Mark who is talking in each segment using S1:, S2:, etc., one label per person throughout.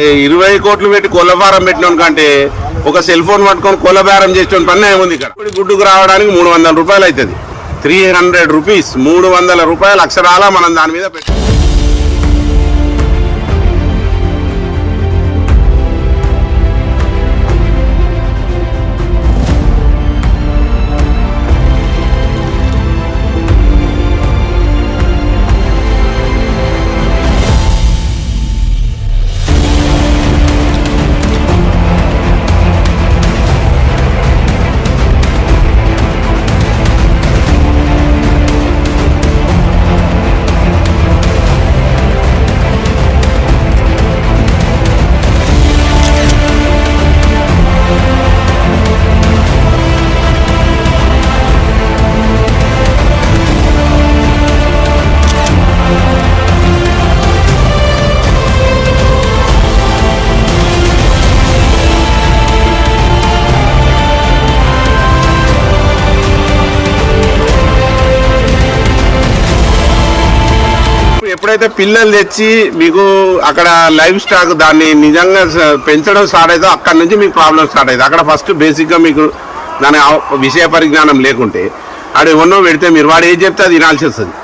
S1: ఇరవై కోట్లు పెట్టి కొల్లఫారం పెట్టిన కంటే ఒక సెల్ ఫోన్ పట్టుకొని కొల్లబేరం చేసిన పని ఏముంది ఇక్కడ. గుడ్డుకు రావడానికి మూడు వందల రూపాయలు అవుతుంది. త్రీ హండ్రెడ్ రూపీస్ మూడు వందల రూపాయలు అక్షరాల మనం దాని మీద పెట్టి ఎప్పుడైతే పిల్లలు తెచ్చి మీకు అక్కడ లైవ్ స్టాక్ దాన్ని నిజంగా పెంచడం స్టార్ట్ అవుతుందో అక్కడ నుంచి మీకు ప్రాబ్లం స్టార్ట్ అవుతుంది అక్కడ ఫస్ట్ బేసిక్గా మీకు దాని విషయ పరిజ్ఞానం లేకుంటే ఆడు ఎవరినో పెడితే మీరు వాడు ఏం చెప్తే అది వినాల్సి వస్తుంది.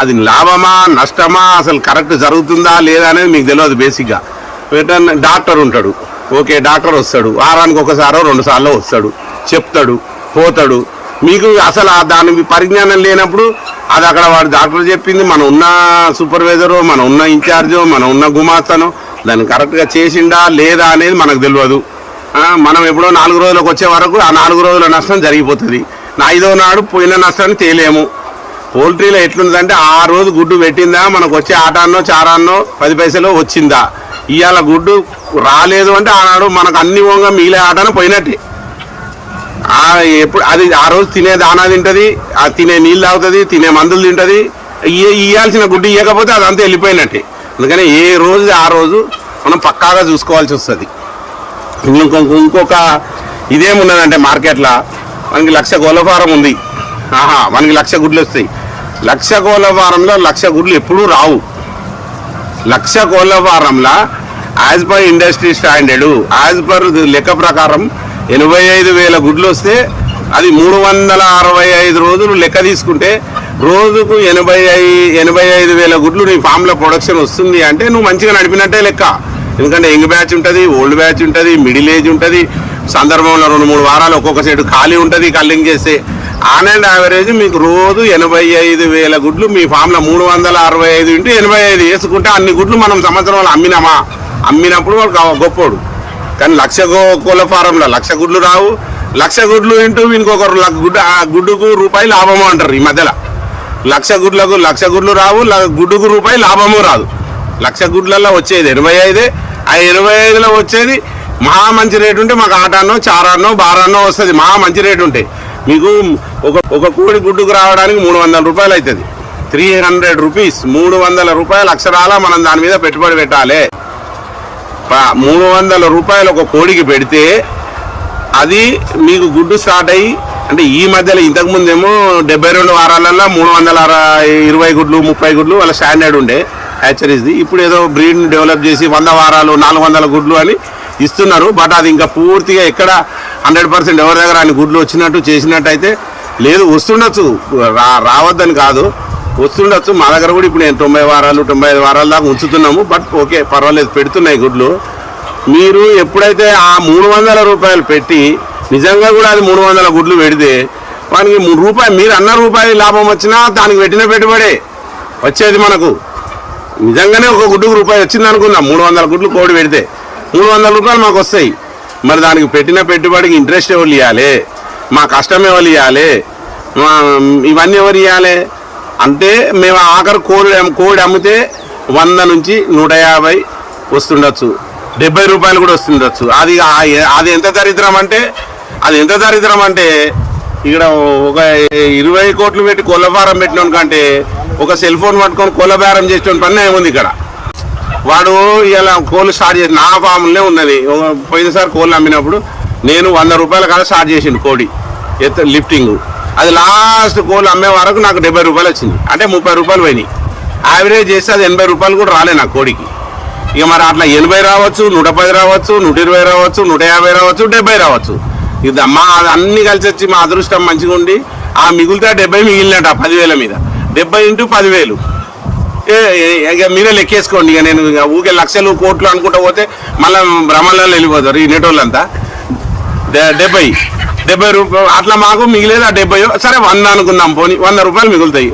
S1: అది లాభమా నష్టమా అసలు కరెక్ట్ జరుగుతుందా లేదా అనేది మీకు తెలియదు బేసిక్గా డాక్టర్ ఉంటాడు. ఓకే డాక్టర్ వస్తాడు. వారానికి ఒకసారో రెండు సార్లు వస్తాడు. చెప్తాడు పోతాడు. మీకు అసలు దాని పరిజ్ఞానం లేనప్పుడు అది అక్కడ వాడు డాక్టర్ చెప్పింది మన ఉన్న సూపర్వైజరు మన ఉన్న ఇన్ఛార్జో మన ఉన్న గుమాస్తానో దాన్ని కరెక్ట్గా చేసిండా లేదా అనేది మనకు తెలియదు. మనం ఎప్పుడో నాలుగు రోజులకు వచ్చే వరకు ఆ నాలుగు రోజుల నష్టం జరిగిపోతుంది. నా ఐదో నాడు పోయిన నష్టాన్ని తేలేము. పోల్ట్రీలో ఎట్లుందంటే ఆ రోజు గుడ్డు పెట్టిందా మనకు వచ్చే ఆటాన్నో చారాన్నో పది పైసలు వచ్చిందా? ఇవాళ గుడ్డు రాలేదు అంటే ఆనాడు మనకు అన్ని వంగ మిగిలే ఆటను పోయినట్టే. ఎప్పుడు అది ఆ రోజు తినే దానా తింటది ఆ తినే నీళ్ళు తాగుతుంది తినే మందులు తింటది. ఇయ్య- ఇయ్యాల్సిన గుడ్డు ఇవ్వకపోతే అదంతా వెళ్ళిపోయినట్టే. అందుకని ఏ రోజు ఆ రోజు మనం పక్కాగా చూసుకోవాల్సి వస్తుంది. ఇంకొక ఇంకొక ఇదేమున్నదంటే మార్కెట్లో మనకి లక్ష కోళ్ళ ఫారం ఉంది. ఆహా మనకి లక్ష గుడ్లు వస్తాయి. లక్ష కోళ్ళ ఫారంలో లక్ష గుడ్లు ఎప్పుడూ రావు. లక్ష కోళ్ళ ఫారంలో as per industry standard as per లెక్క ప్రకారం ఎనభై ఐదు వేల గుడ్లు వస్తే అది మూడు వందల అరవై ఐదు రోజులు లెక్క తీసుకుంటే రోజుకు ఎనభై ఐ ఎనభై ఐదు వేల గుడ్లు నీ ఫామ్లో ప్రొడక్షన్ వస్తుంది అంటే నువ్వు మంచిగా నడిపినట్టే లెక్క. ఎందుకంటే యంగ్ బ్యాచ్ ఉంటుంది ఓల్డ్ బ్యాచ్ ఉంటుంది మిడిల్ ఏజ్ ఉంటుంది సందర్భంలో రెండు మూడు వారాలు ఒక్కొక్క సైడ్ ఖాళీ ఉంటుంది కల్లింగ్ చేస్తే. ఆన్ అండ్ యావరేజ్ మీకు రోజు ఎనభై ఐదు వేల గుడ్లు మీ ఫామ్లో మూడు వందల అరవై ఐదు ఇంటూ ఎనభై ఐదు వేసుకుంటే అన్ని గుడ్లు మనం సంవత్సరంలో అమ్మినామా? అమ్మినప్పుడు వాళ్ళు గొప్పోడు. కానీ లక్ష కోళ్ళ ఫారంలో లక్ష గుడ్లు రావు. లక్ష గుడ్లు ఇంటూ ఇంకొకరు లక్ష గుడ్డు ఆ గుడ్డుకు రూపాయి లాభము అంటారు ఈ మధ్యలో. లక్ష గుడ్లకు లక్ష గుడ్లు రావు ల- గుడ్డుకు రూపాయి లాభము రాదు. లక్ష గుడ్లలో వచ్చేది ఎనభై ఐదే. ఆ ఎనభై ఐదులో వచ్చేది మహా మంచి రేటు ఉంటే మాకు ఆటానో చారానో బారానో వస్తుంది. మహా మంచి రేటు ఉంటే. మీకు ఒక ఒక కోడి గుడ్డుకు రావడానికి మూడు వందల రూపాయలు అవుతుంది త్రీ హండ్రెడ్ రూపీస్ మూడు వందల రూపాయలు అక్షరాల మనం దాని మీద పెట్టుబడి పెట్టాలి. మూడు వందల రూపాయలు ఒక కోడికి పెడితే అది మీకు గుడ్డు స్టార్ట్ అయ్యి అంటే ఈ మధ్యలో ఇంతకు ముందేమో డెబ్బై రెండు వారాలల్లో మూడు వందల ఇరవై గుడ్లు ముప్పై గుడ్లు వాళ్ళ స్టాండర్డ్ ఉండే హ్యాచరీస్ది ఇప్పుడు ఏదో బ్రీడ్ డెవలప్ చేసి వంద వారాలు నాలుగు వందల గుడ్లు అని ఇస్తున్నారు. బట్ అది ఇంకా పూర్తిగా ఎక్కడ హండ్రెడ్ పర్సెంట్ ఎవరి దగ్గర అని గుడ్లు వచ్చినట్టు చేసినట్టు అయితే లేదు. వస్తుండొచ్చు. రా రావద్దని కాదు. వస్తుండొచ్చు. మా దగ్గర కూడా ఇప్పుడు నేను తొంభై వారాలు తొంభై ఐదు వారాల దాకా ఉంచుతున్నాము. బట్ ఓకే పర్వాలేదు పెడుతున్నాయి గుడ్లు. మీరు ఎప్పుడైతే ఆ మూడు వందల రూపాయలు పెట్టి నిజంగా కూడా అది మూడు వందల గుడ్లు పెడితే వానికి మూడు రూపాయలు మీరు అన్న రూపాయలు లాభం వచ్చినా దానికి పెట్టిన పెట్టుబడే వచ్చేది మనకు. నిజంగానే ఒక గుడ్డుకు రూపాయి వచ్చింది అనుకుందాం మూడు వందల గుడ్లు కోడి పెడితే. మూడు వందల రూపాయలు మాకు వస్తాయి. మరి దానికి పెట్టిన పెట్టుబడికి ఇంట్రెస్ట్ ఎవరు ఇవ్వాలి మా కష్టం ఎవరు ఇవ్వాలి మా ఇవన్నీ ఎవరు ఇవ్వాలి అంటే మేము ఆఖరి కోడి కోడి అమ్మితే వంద నుంచి నూట యాభై వస్తుండొచ్చు. డెబ్బై రూపాయలు కూడా వస్తుండొచ్చు. అది అది ఎంత దరిద్రం అంటే అది ఎంత దరిద్రం అంటే ఇక్కడ ఒక ఇరవై కోట్లు పెట్టి కోళ్ళ పెట్టిన కంటే ఒక సెల్ ఫోన్ పట్టుకొని కోళ్ళ బేరం చేసిన పని ఏముంది ఇక్కడ? వాడు ఇలా కోళ్ళు స్టార్ట్ చేసి నా ఫామ్లోనే ఉన్నది. పోయినసారి కోళ్ళు అమ్మినప్పుడు నేను వంద రూపాయల కాడ స్టార్ట్ చేసిండు కోడి ఎత్ లిఫ్టింగ్. అది లాస్ట్ కోళ్ళు అమ్మే వరకు నాకు డెబ్బై రూపాయలు వచ్చింది. అంటే ముప్పై రూపాయలు పోయినాయి. యావరేజ్ చేస్తే అది ఎనభై రూపాయలు కూడా రాలే నా కోడికి. ఇక మరి అట్లా ఎనభై రావచ్చు నూట పది రావచ్చు నూట ఇరవై రావచ్చు నూట యాభై రావచ్చు డెబ్బై రావచ్చు. ఇది మా అన్ని కలిసి వచ్చి మా అదృష్టం మంచిగా ఉండి ఆ మిగులుతా డెబ్బై మిగిలినట పదివేల మీద. డెబ్బై ఇంటూ పదివేలు. ఏ, ఇక మీరే లెక్కేసుకోండి. ఇక నేను ఇక ఊకే లక్షలు కోట్లు అనుకుంటా పోతే మళ్ళీ భ్రమలలో వెళ్ళిపోతారు ఈ నెటోళ్ళంతా. డె- డెబ్బై. డెబ్బై రూపాయలు అట్లా మాకు మిగిలేదు ఆ డెబ్బై. సరే వంద అనుకుందాం పోనీ. వంద రూపాయలు మిగులుతాయి.